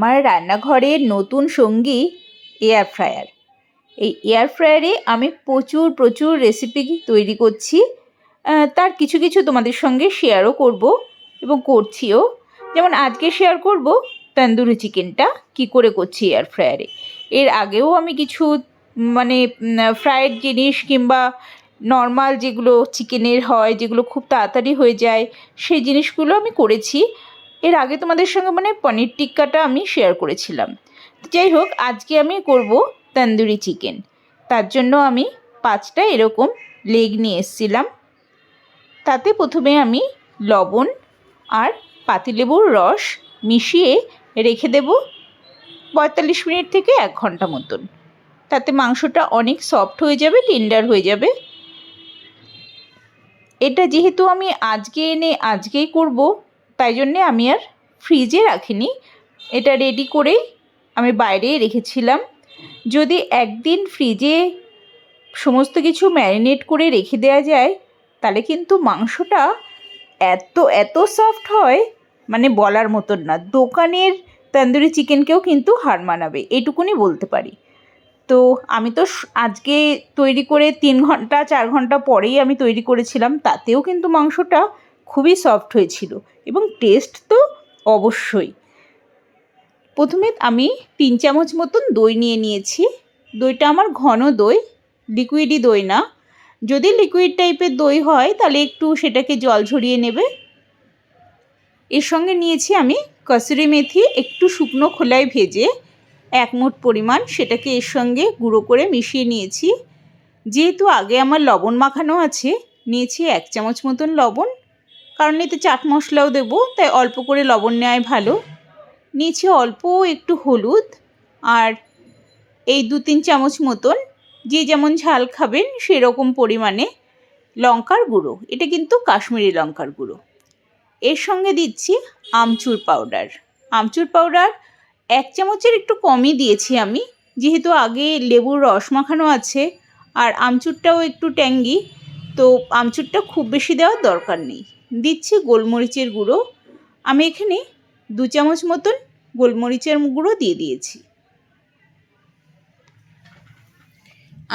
আমার রান্নাঘরের নতুন সঙ্গী এয়ার ফ্রায়ার এই এয়ার ফ্রায়ারে আমি প্রচুর প্রচুর রেসিপি তৈরি করছি। তার কিছু কিছু তোমাদের সঙ্গে শেয়ারও করব এবং করছিও। যেমন আজকে শেয়ার করব তন্দুরি চিকেনটা, কি করে করছি এয়ার ফ্রায়ারে এর আগেও আমি কিছু মানে ফ্রায়েড জিনিস কিংবা নর্মাল যেগুলো চিকেনের হয়, যেগুলো খুব তাড়াতাড়ি হয়ে যায়, সেই জিনিসগুলো আমি করেছি। এর আগে তোমাদের সঙ্গে মানে পনির টিক্কাটা আমি শেয়ার করেছিলাম। যাই হোক আজকে আমি করব তন্দুরি চিকেন তার জন্য আমি পাঁচটা এরকম লেগ নিয়ে এসেছিলাম। তাতে প্রথমে আমি লবণ আর পাতিলেবুর রস মিশিয়ে রেখে দেব পঁয়তাল্লিশ মিনিট থেকে এক ঘণ্টা মতন। তাতে মাংসটা অনেক সফট হয়ে যাবে টেন্ডার হয়ে যাবে। এটা যেহেতু আমি আজকে এনে আজকেই করব তাই জন্যে আমি আর ফ্রিজে রাখিনি। এটা রেডি করেই আমি বাইরেই রেখেছিলাম। যদি একদিন ফ্রিজে সমস্ত কিছু ম্যারিনেট করে রেখে দেওয়া যায়, তাহলে কিন্তু মাংসটা এত এত সফট হয় মানে বলার মতন না। দোকানের তন্দুরি চিকেনকেও কিন্তু হার মানাবে, এটুকুনি বলতে পারি। তো আমি তো আজকে তৈরি করে তিন ঘণ্টা, চার ঘণ্টা পরেই আমি তৈরি করেছিলাম, তাতেও কিন্তু মাংসটা খুবই সফট হয়েছিল এবং টেস্ট তো অবশ্যই। প্রথমে আমি তিন চামচ মতন দই নিয়ে নিয়েছি। দইটা আমার ঘন দই লিকুইডই দই না। যদি লিকুইড টাইপের দই হয়, তাহলে একটু সেটাকে জল ঝরিয়ে নেবে। এর সঙ্গে নিয়েছি আমি কসুরি মেথি একটু শুকনো খোলায় ভেজে এক মুঠ পরিমাণ সেটাকে এর সঙ্গে গুঁড়ো করে মিশিয়ে নিয়েছি। যেহেতু আগে আমার লবণ মাখানো আছে, নিয়েছি এক চামচ মতন লবণ। কারণ এতে চাট মশলাও দেবো, তাই অল্প করে লবণ নেওয়াই ভালো। নিচে অল্প একটু হলুদ আর এই দু তিন চামচ মতন, যে যেমন ঝাল খাবেন সেরকম পরিমাণে লঙ্কার গুঁড়ো। এটা কিন্তু কাশ্মীরি লঙ্কার গুঁড়ো। এর সঙ্গে দিচ্ছি আমচুর পাউডার। আমচুর পাউডার এক চামচের একটু কমই দিয়েছি আমি, যেহেতু আগে লেবুর রস মাখানো আছে আর আমচুরটাও একটু ট্যাঙ্গি, তো আমচুরটা খুব বেশি দেওয়ার দরকার নেই। দিচ্ছি গোলমরিচের গুঁড়ো। আমি এখানে দু চামচ মতন গোলমরিচের গুঁড়ো দিয়ে দিয়েছি।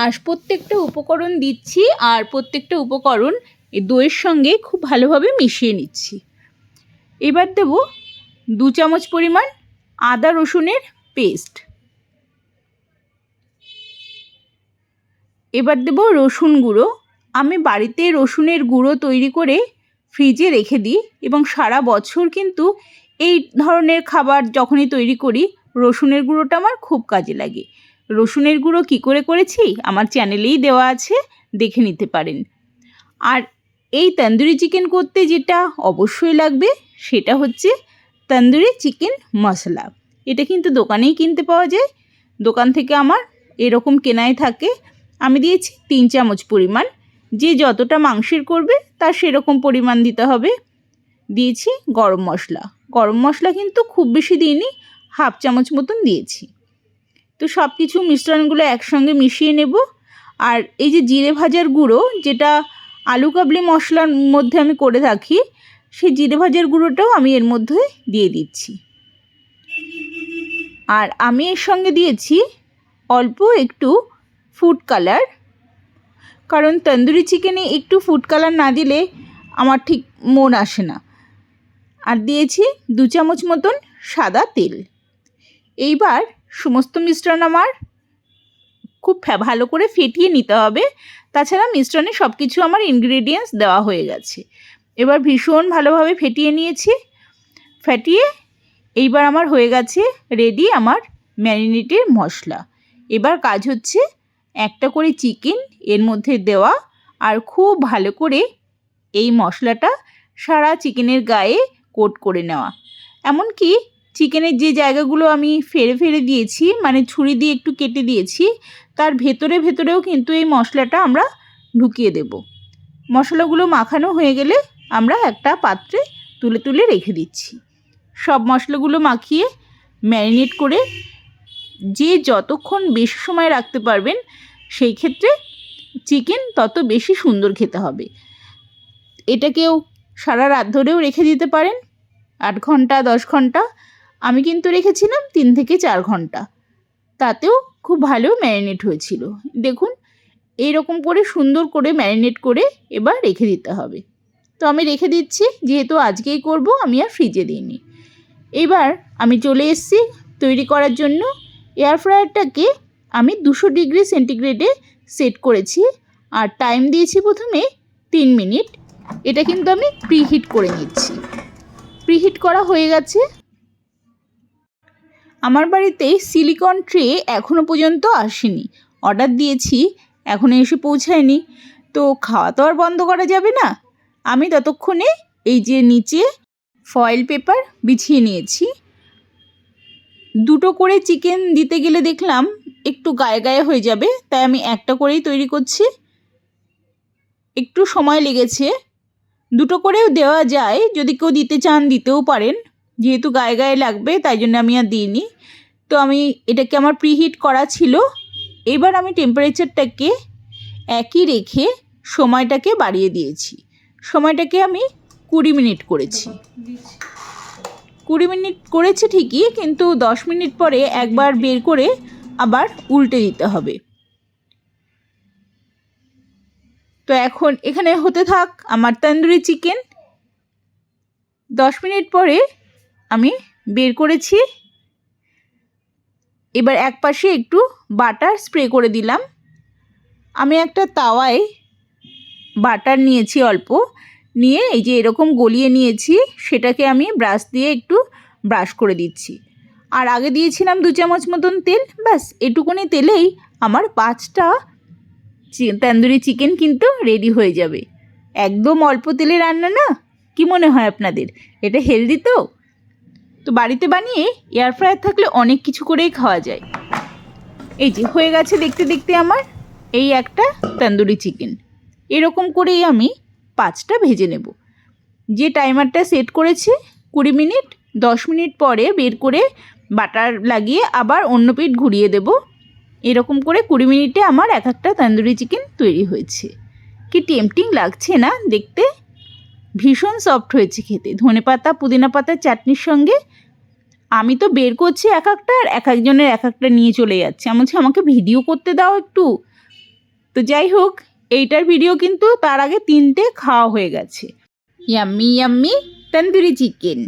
আর প্রত্যেকটা উপকরণ দিচ্ছি আর প্রত্যেকটা উপকরণ দইয়ের সঙ্গে খুব ভালোভাবে মিশিয়ে নিচ্ছি। এবার দেব দু চামচ পরিমাণ আদা রসুনের পেস্ট। এবার দেব রসুন গুঁড়ো। আমি বাড়িতে রসুনের গুঁড়ো তৈরি করে ফ্রিজে রেখে দিই এবং সারা বছর কিন্তু এই ধরনের খাবার যখনই তৈরি করি, রসুনের গুঁড়োটা আমার খুব কাজে লাগে। রসুনের গুঁড়ো কী করে করেছি? আমার চ্যানেলেই দেওয়া আছে, দেখে নিতে পারেন। আর এই তন্দুরি চিকেন করতে যেটা অবশ্যই লাগবে, সেটা হচ্ছে তন্দুরি চিকেন মশলা। এটা কিন্তু দোকানেই কিনতে পাওয়া যায়। দোকান থেকে আমার এরকম কেনাই থাকে। আমি দিয়েছি তিন চামচ পরিমাণ। যে যতটা মাংসের করবে, তার সেরকম পরিমাণ দিতে হবে। দিয়েছি গরম মশলা। গরম মশলা কিন্তু খুব বেশি দিইনি, হাফ চামচ মতন দিয়েছি। তো সব কিছু মিশ্রণগুলো একসঙ্গে মিশিয়ে নেব। আর এই যে জিরে ভাজার গুঁড়ো, যেটা আলু কাবলি মশলার মধ্যে আমি করে থাকি সেই জিরে ভাজার গুঁড়োটাও আমি এর মধ্যে দিয়ে দিচ্ছি। আর আমি এর সঙ্গে দিয়েছি অল্প একটু ফুড কালার। কারণ তন্দুরি চিকেনে একটু ফুড কালার না দিলে আমার ঠিক মন আসে না। আর দিয়েছি দু চামচ মতন সাদা তেল। এইবার সমস্ত মিশ্রণ আমার খুব ভালো করে ফেটিয়ে নিতে হবে। তাছাড়া মিশ্রণে সব কিছু আমার ইনগ্রেডিয়েন্টস দেওয়া হয়ে গেছে। এবার ভীষণ ভালোভাবে ফেটিয়ে নিয়েছি। ফেটিয়ে এইবার আমার হয়ে গেছে রেডি আমার ম্যারিনেটের মশলা। এবার কাজ হচ্ছে একটা করে চিকেন এর মধ্যে দেওয়া আর খুব ভালো করে এই মশলাটা সারা চিকেনের গায়ে কোট করে নেওয়া। এমনকি চিকেনের যে জায়গাগুলো আমি ফেরে ফেরে দিয়েছি মানে ছুরি দিয়ে একটু কেটে দিয়েছি, তার ভেতরে ভেতরেও কিন্তু এই মশলাটা আমরা ঢুকিয়ে দেব। মশলাগুলো মাখানো হয়ে গেলে আমরা একটা পাত্রে তুলে তুলে রেখে দিচ্ছি। সব মশলাগুলো মাখিয়ে ম্যারিনেট করে যে যতক্ষণ বেশি সময় রাখতে পারবেন, সেই ক্ষেত্রে চিকেন তত বেশি সুন্দর খেতে হবে। এটাকেও সারা রাত ধরেও রেখে দিতে পারেন, আট ঘণ্টা, দশ ঘণ্টা। আমি কিন্তু রেখেছিলাম তিন থেকে চার ঘণ্টা। তাতেও খুব ভালো ম্যারিনেট হয়েছিল। দেখুন, এইরকম করে সুন্দর করে ম্যারিনেট করে এবার রেখে দিতে হবে। তো আমি রেখে দিচ্ছি, যেহেতু আজকেই করব, আমি আর ফ্রিজে দিইনি। এবার আমি চলে এসেছি তৈরি করার জন্য। এয়ার ফ্রায়ারটাকে আমি দুশো ডিগ্রি সেন্টিগ্রেডে সেট করেছি। আর টাইম দিয়েছি প্রথমে তিন মিনিট। এটা কিন্তু আমি প্রিহিট করে নিচ্ছি। প্রিহিট করা হয়ে গেছে। আমার বাড়িতে সিলিকন ট্রে এখনও পর্যন্ত আসেনি। অর্ডার দিয়েছি এখনও এসে পৌঁছায়নি। তো খাওয়া তো আর বন্ধ করা যাবে না। আমি ততক্ষণে এই যে নিচে ফয়েল পেপার বিছিয়ে নিয়েছি। দুটো করে চিকেন দিতে গেলে দেখলাম একটু গায়ে গায়ে হয়ে যাবে, তাই আমি একটা করেই তৈরি করছি। একটু সময় লেগেছে। দুটো করেও দেওয়া যায়, যদি কেউ দিতে চান দিতেও পারেন। যেহেতু গায়ে গায়ে লাগবে, তাই জন্য আমি আর দিইনি। তো আমি এটাকে আমার প্রিহিট করা ছিল। এবার আমি টেম্পারেচারটাকে একই রেখে সময়টাকে বাড়িয়ে দিয়েছি। সময়টাকে আমি কুড়ি মিনিট করেছি। কুড়ি মিনিট করেছি ঠিকই, কিন্তু দশ মিনিট পরে একবার বের করে আবার উল্টে দিতে হবে। তো এখন এখানে হতে থাক আমার তন্দুরি চিকেন। দশ মিনিট পরে আমি বের করেছি। এবার এক পাশে একটু বাটার স্প্রে করে দিলাম। আমি একটা তাওয়ায় বাটার নিয়েছি অল্প। নিয়ে এই যে এরকম গলিয়ে নিয়েছি, সেটাকে আমি ব্রাশ দিয়ে একটু ব্রাশ করে দিচ্ছি। আর আগে দিয়েছিলাম দু চামচ মতন তেল, ব্যাস, এটুকুনি তেলেই আমার পাঁচটা তন্দুরি চিকেন কিন্তু রেডি হয়ে যাবে। একদম অল্প তেলে রান্না না? কি মনে হয় আপনাদের? এটা হেলদি তো? তো বাড়িতে বানিয়ে এয়ার ফ্রায়ার থাকলে অনেক কিছু করেই খাওয়া যায়। এই যে হয়ে গেছে দেখতে দেখতে আমার এই একটা তন্দুরি চিকেন। এরকম করেই আমি পাঁচটা ভেজে নেব। যে টাইমারটা সেট করেছি, কুড়ি মিনিট, দশ মিনিট পরে বের করে বাটার লাগিয়ে আবার অন্য পিঠ ঘুরিয়ে দেব। এরকম করে কুড়ি মিনিটে আমার এক একটা তন্দুরি চিকেন তৈরি হয়েছে। কি টেম্পটিং লাগছে না দেখতে? ভীষণ সফট হয়েছে খেতে। ধনে পাতা, পুদিনা পাতার চাটনির সঙ্গে আমি তো বের করছি এক একটা আর এক একজনের এক একটা নিয়ে চলে যাচ্ছে। আমি বলছি আমাকে ভিডিও করতে দাও একটু? তো যাই হোক এইটার ভিডিও কিন্তু তার আগে তিনটে খাওয়া হয়ে গেছে। Yummy yummy tandoori chicken